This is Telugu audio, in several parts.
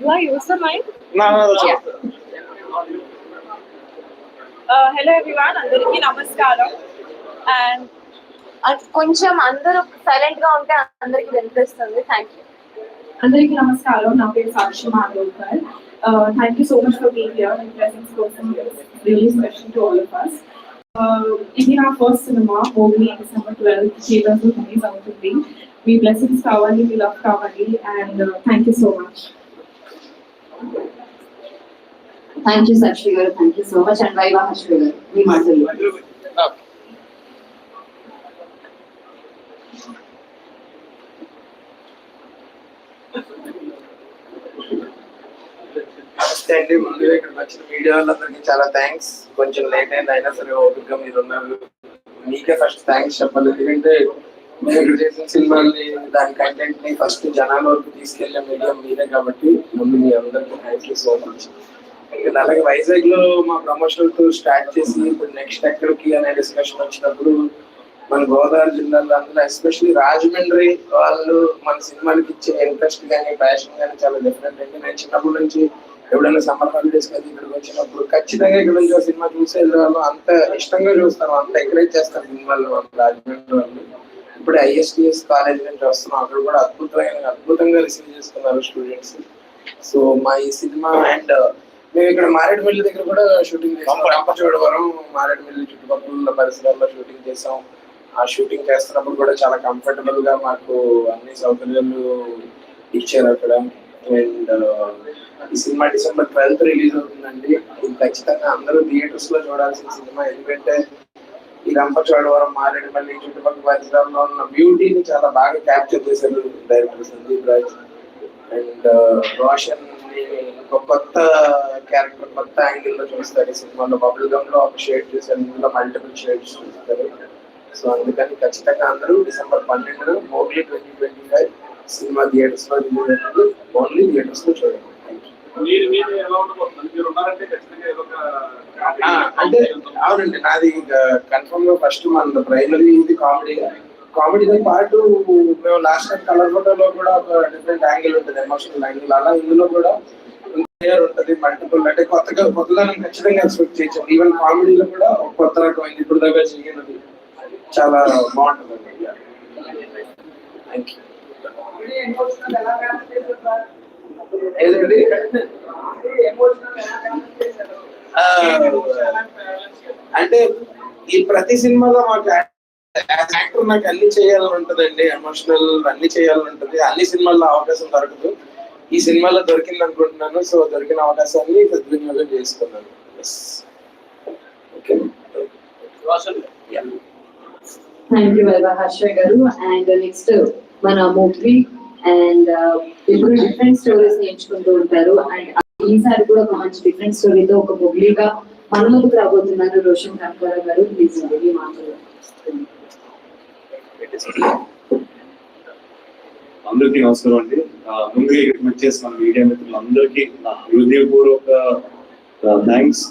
Do I use the mic? No, no, no. Yeah. Hello everyone అందరికీ నమస్కారం. అండ్ కొంచెం అందరూ సైలెంట్గా ఉంటే అందరికి వినిపిస్తుంది. థ్యాంక్ యూ అందరికీ నమస్కారం. నా పేరు Sakshi Madhavkar thank you so much for being here and presence కోసం really special to all of us. ఇది నా first cinema only December twelfth theatres release అవుతుంది మీ బ్లెస్సింగ్స్ కావాలి మీ లవ్ కావాలి and thank you so much thank you Sakshi గారు thank you so much and Viva Harsha గారు మీ మాటలు నమస్తే అండి. ముందుగా ఇక్కడ వచ్చిన మీడియా వాళ్ళందరికీ చాలా థ్యాంక్స్ కొంచెం లేట్ అయింది అయినా సరే ఓపికగా మీరు ఉన్నారు. మీకే ఫస్ట్ థ్యాంక్స్ చెప్పాలి. ఎందుకంటే మీరు చేసిన సినిమాని దాని కంటెంట్ని ఫస్ట్ జనాల వరకు తీసుకెళ్ళే మీడియం మీరే కాబట్టి ముందు మీ అందరికీ థ్యాంక్ యూ సో మచ్ అలాగే వైజాగ్లో మా ప్రమోషన్తో స్టార్ట్ చేసి ఇప్పుడు నెక్స్ట్ ఎక్కడికి అనే డిస్కషన్ వచ్చినప్పుడు మన గోదావరి జిల్లాలో అందులో ఎస్పెషల్లీ రాజమండ్రి వాళ్ళు మన సినిమాలకి ఇచ్చే ఇంట్రెస్ట్ కానీ ప్యాషన్ కానీ చాలా డిఫరెంట్ అండి నేను చిన్నప్పటి నుంచి ఎప్పుడైనా సమ్మర్ హాలిడేస్ కానీ ఇక్కడికి వచ్చినప్పుడు ఖచ్చితంగా ఇక్కడ నుంచి సినిమా చూసే వాళ్ళు అంత ఇష్టంగా చూస్తాను అంత ఎంకరేజ్ చేస్తారు సినిమాలు వాళ్ళు రాజమండ్రి వాళ్ళు. ఇప్పుడు ఐఎస్టిఎస్ కాలేజ్ నుంచి వస్తున్నాం. అక్కడ కూడా అద్భుతమైన అద్భుతంగా రిసీవ్ చేస్తున్నారు స్టూడెంట్స్. సో మా ఈ సినిమా అండ్ మేము ఇక్కడ మారేడుమిల్లి దగ్గర కూడా షూటింగ్ చేసాం. రంపచోడవరం మారేడుమిల్లి చుట్టుపక్కల పరిసరాల్లో షూటింగ్ చేసాం. ఆ షూటింగ్ చేస్తున్నప్పుడు కూడా చాలా కంఫర్టబుల్గా మాకు అన్ని సౌకర్యాలు ఇచ్చారు అక్కడ. అండ్ ఈ సినిమా డిసెంబర్ ట్వెల్త్ రిలీజ్ అవుతుందండి. ఖచ్చితంగా అందరూ థియేటర్స్లో చూడాల్సిన సినిమా. ఎందుకంటే ఈ రంపచోడవరం మారేడుమల్లి చుట్టుపక్కల పరిసరాల్లో ఉన్న బ్యూటీని చాలా బాగా క్యాప్చర్ చేశారు director Sandeep Raj and uh, రోషన్ని ఒక కొత్త క్యారెక్టర్ కొత్త యాంగిల్లో చూస్తారు ఈ సినిమాలో. బబుల్ గమ్లో ఒక షేడ్ చూసారు ఇందులో మల్టిపుల్ షేడ్స్ చూస్తారు. సో అందుకని ఖచ్చితంగా అందరూ డిసెంబర్ పన్నెండు Mowgli twenty twenty five cinema థియేటర్స్లో రిలీజ్ అయినప్పుడు ఓన్లీ థియేటర్స్లో చూడండి. అంటే అవునండి. నాది కన్ఫర్మ్గా ఫస్ట్ మన ప్రైమరీ ఇది కామెడీ కామెడీతో పాటు మేము లాస్ట్ టైం కలర్ ఫోటోలో కూడా ఒక డిఫరెంట్ యాంగిల్ ఉంటుంది ఎమోషనల్ యాంగిల్ అలా ఇందులో కూడా క్లియర్ ఉంటుంది మల్టిపుల్ అంటే కొత్తగా కొత్తదనం ఖచ్చితంగా ఎక్స్పెక్ట్ చేయొచ్చు ఈవెన్ కామెడీలో కూడా ఒక కొత్త రకమైంది ఇప్పుడు దాకా చేయనది చాలా బాగుంటుంది. థ్యాంక్ యూ అంటే ఈ ప్రతి సినిమాలో మాకు యాక్టర్ నాకు అన్ని చేయాలని ఉంటదండి ఎమోషనల్ అన్ని చేయాలని ఉంటది. అన్ని సినిమాల్లో అవకాశం దొరకదు. ఈ సినిమాలో దొరికింది అనుకుంటున్నాను సో దొరికిన అవకాశాన్ని సద్వినియోగం చేసుకున్నాను. ఓకే థ్యాంక్ యూ హర్ష గారు. అండ్ నెక్స్ట్ మన మూవీ అండ్ ఇప్పుడు డిఫరెంట్ స్టోరీస్ నేర్చుకుంటూ ఉంటారు. అండ్ ఈసారి కూడా ఒక మంచి డిఫరెంట్ స్టోరీతో ఒక బొగ్లీగా మన ముందుకు రాబోతున్నారు రోషన్ కర్కర గారు. ప్లీజ్ మీ మాటలు అందరికీ నమస్కారం అండి. ముందుగా ఇక్కడికి వచ్చేసి మన మీడియా మిత్రులందరికీ నా హృదయపూర్వక థ్యాంక్స్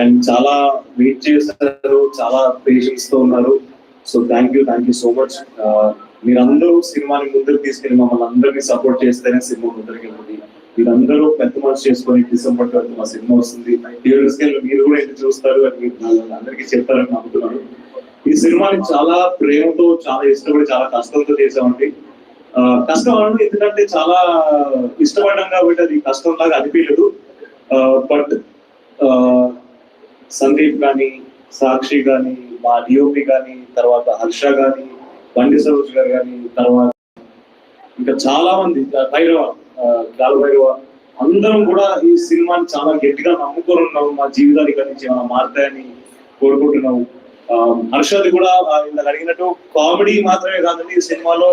అండ్ చాలా వెయిట్ చేశారు చాలా పేషెన్స్తో ఉన్నారు. So thank you thank you so much మీరందరూ సినిమాని ముందుకు తీసుకెళ్ళి మమ్మల్ని అందరినీ సపోర్ట్ చేస్తేనే సినిమా ముందరికి వెళ్తుంది మీరందరూ పెద్ద మనసు చేసుకొని డిసెంబర్ ట్వెల్త్ మా సినిమా వస్తుంది. థియేటర్స్ మీరు కూడా ఎందుకు చూస్తారు అని మీరు అందరికీ చెప్తారని నమ్ముతున్నాను. ఈ సినిమాని చాలా ప్రేమతో చాలా ఇష్టపడి చాలా కష్టంతో చేసామండి కష్టం అనడం ఎందుకంటే చాలా ఇష్టపడ్డాం కాబట్టి అది కష్టం లాగా అనిపించదు బట్ సందీప్ కానీ సాక్షి కానీ మా డిఓపి కానీ తర్వాత హర్ష కానీ బండి సరోజ్ గారు కానీ తర్వాత ఇంకా చాలా మంది భైరవ గాల్ భైరవ అందరం కూడా ఈ సినిమాని చాలా గట్టిగా నమ్ముకొని ఉన్నాము మా జీవితానికి నుంచి ఏమైనా మారుతాయని కోరుకుంటున్నాము. హర్షది కూడా ఇందాక అడిగినట్టు కామెడీ మాత్రమే కాదండి ఈ సినిమాలో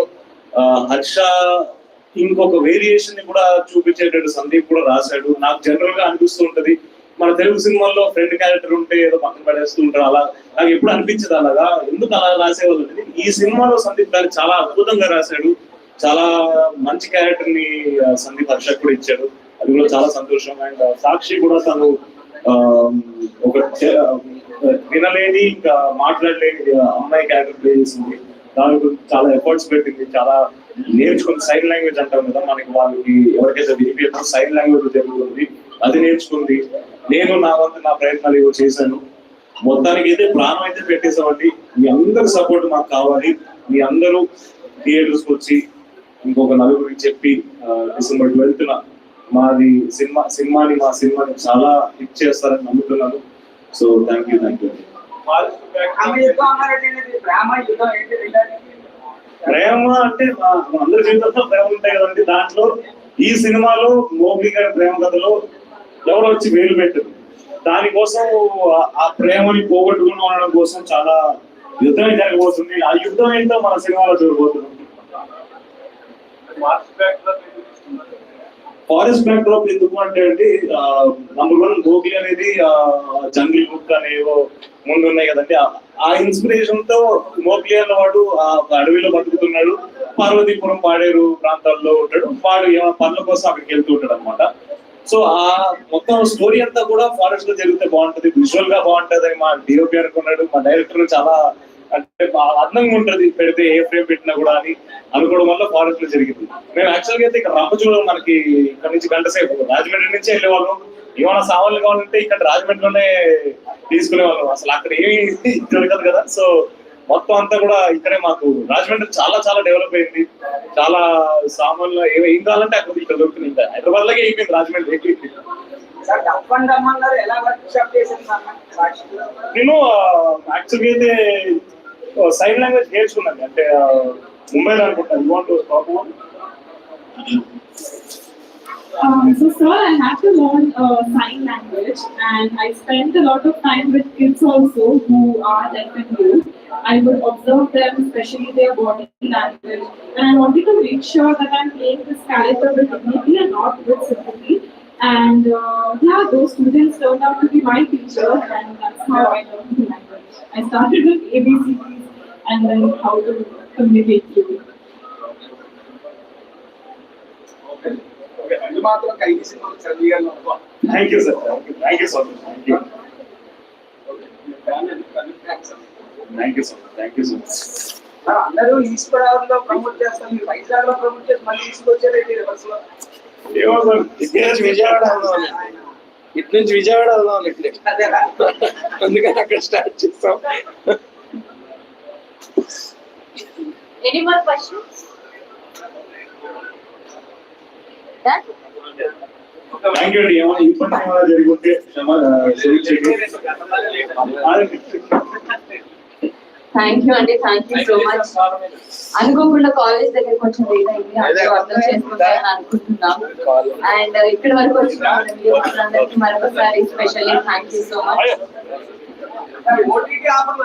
హర్ష ఇంకొక వేరియేషన్ని కూడా చూపించేటట్టు సందీప్ కూడా రాశాడు. నాకు జనరల్గా అనిపిస్తూ ఉంటది మన తెలుగు సినిమాల్లో ఫ్రెండ్ క్యారెక్టర్ ఉంటే ఏదో పక్కన పడేస్తూ ఉంటారు అలా నాకు ఎప్పుడు అనిపించదు అలాగా. ఎందుకు అలా రాసేవాళ్ళు ఈ సినిమాలో సందీప్ గారు చాలా అద్భుతంగా రాశాడు. చాలా మంచి క్యారెక్టర్ని సందీప్ హర్షక్ కూడా ఇచ్చాడు. అది కూడా చాలా సంతోషం. అండ్ సాక్షి కూడా తను ఆ, ఒక వినలేని ఇంకా మాట్లాడలేని అమ్మాయి క్యారెక్టర్ ప్లే చేసింది. దాని గురించి చాలా ఎఫర్ట్స్ పెట్టింది. చాలా నేర్చుకుని సైన్ లాంగ్వేజ్ అంటాం కదా మనకి వాళ్ళకి ఎవరికైతే వినిపించడం సైన్ లాంగ్వేజ్ జరుగుతుంది అది నేర్చుకుంది. నేను నా వంతు నా ప్రయత్నాలు ఏవో చేశాను. మొత్తానికి అయితే ప్రాణం అయితే పెట్టేసామండి మీ అందరి సపోర్ట్ మాకు కావాలి. మీ అందరూ థియేటర్స్ వచ్చి ఇంకొక నలుగురికి చెప్పి డిసెంబర్ ట్వెల్త్ మాది సినిమా సినిమాని మా సినిమాని చాలా హిట్ చేస్తారని నమ్ముతున్నాను. So thank you thank you ప్రేమ అంటే అందరి జీవితంలో ప్రేమ ఉంటాయి కదండి. దాంట్లో ఈ సినిమాలో మోగ్లీ గారి ప్రేమ కథలో ఎవరో వచ్చి వేలు పెట్టరు. దానికోసం ఆ- ప్రేమని పోగొట్టుకుని ఉండడం కోసం చాలా యుద్ధమే జరగబోతుంది. ఆ యుద్ధం ఏంటో మన సినిమాలో చూడబోతున్నాం. ఫారెస్ట్ బ్యాక్ డ్రాప్ ఎందుకు అంటే అండి నంబర్ వన్ గోగి అనేది జంగిల్ బుక్ అనేవో ముందు ఉన్నాయి కదండి. ఆ- ఇన్స్పిరేషన్తో మోగ్లీ అన్న వాడు ఆ అడవిలో బతుకుతున్నాడు. పార్వతీపురం పాడేరు ప్రాంతాల్లో ఉంటాడు. వాడు ఏమైనా పనుల కోసం అక్కడికి వెళ్తూ ఉంటాడు అనమాట సో ఆ మొత్తం స్టోరీ అంతా కూడా ఫారెస్ట్లో జరిగితే బాగుంటది. విజువల్గా బాగుంటది. మా డిఓపి అనుకున్నాడు. మా డైరెక్టర్ చాలా అంటే అందంగా ఉంటది. పెడితే ఏ ఫ్రేమ్ పెట్టినా కూడా అని అనుకోవడం వల్ల ఫారెస్ట్లో జరిగింది. మేము యాక్చువల్గా అయితే ఇక్కడ రంపచూడ మనకి ఇక్కడ నుంచి గంట సేపు రాజమండ్రి నుంచి వెళ్ళేవాళ్ళం. ఏమైనా సామాన్లు కావాలంటే ఇక్కడ రాజమండ్రిలోనే తీసుకునేవాళ్ళం. అసలు అక్కడ ఏమి దొరకదు కదా. సో మొత్తం అంతా కూడా ఇక్కడే మాకు రాజమండ్రి చాలా చాలా డెవలప్ అయింది. చాలా సామాన్లు ఏం కావాలంటే అక్కడ ఇక్కడ దొరుకుతుంది ఇంకా. హైదరాబాద్ లాగే అయిపోయింది రాజమండ్రి నేను యాక్చువల్గా అయితే సైన్ లాంగ్వేజ్ నేర్చుకున్నాను. అంటే ముంబైలో అనుకుంటాను you want talk Um, so, sir, I had to learn uh, sign language, and I spent a lot of time with kids also who are deaf and mute. I would observe them, especially their body language. And I wanted to make sure that I'm playing this character with dignity and not with sympathy. And uh, yeah, those students turned out to be my teachers, and that's how I learned the language. I started with ABCs and then how to communicate you. Thank you, sir. Thank you, Thank you. Thank you. Thank you thank you so much thank you so much sir అందరూ ఈస్ట్ గోదావరిలో ప్రమోట్ చేస్తారు. మీరు వైజాగ్లో ప్రమోట్ చేసి మళ్ళీ తీసుకొచ్చారండి రివర్స్లో ఏమో సార్ ఇటు నుంచి విజయవాడ వెళ్దాం ఇటు నుంచి విజయవాడ వెళ్దాం ఇట్లే అందుకని అక్కడ స్టార్ట్ చేస్తాం? థ్యాంక్ యూ అండి ఏమైనా ఇబ్బంది ఏమైనా జరిగి ఉంటే క్షమ థ్యాంక్ యూ అండి థ్యాంక్ యూ సో మచ్ అనుకోకుండా కాలేజ్ దగ్గర కొంచెం లేట్ అయింది. అందరూ అర్థం చేసుకుంటారని అనుకుంటున్నాం. అండ్ ఇక్కడ వరకు వచ్చిన అందరికి మరొకసారి specially thank you so much OTT ఆఫర్లు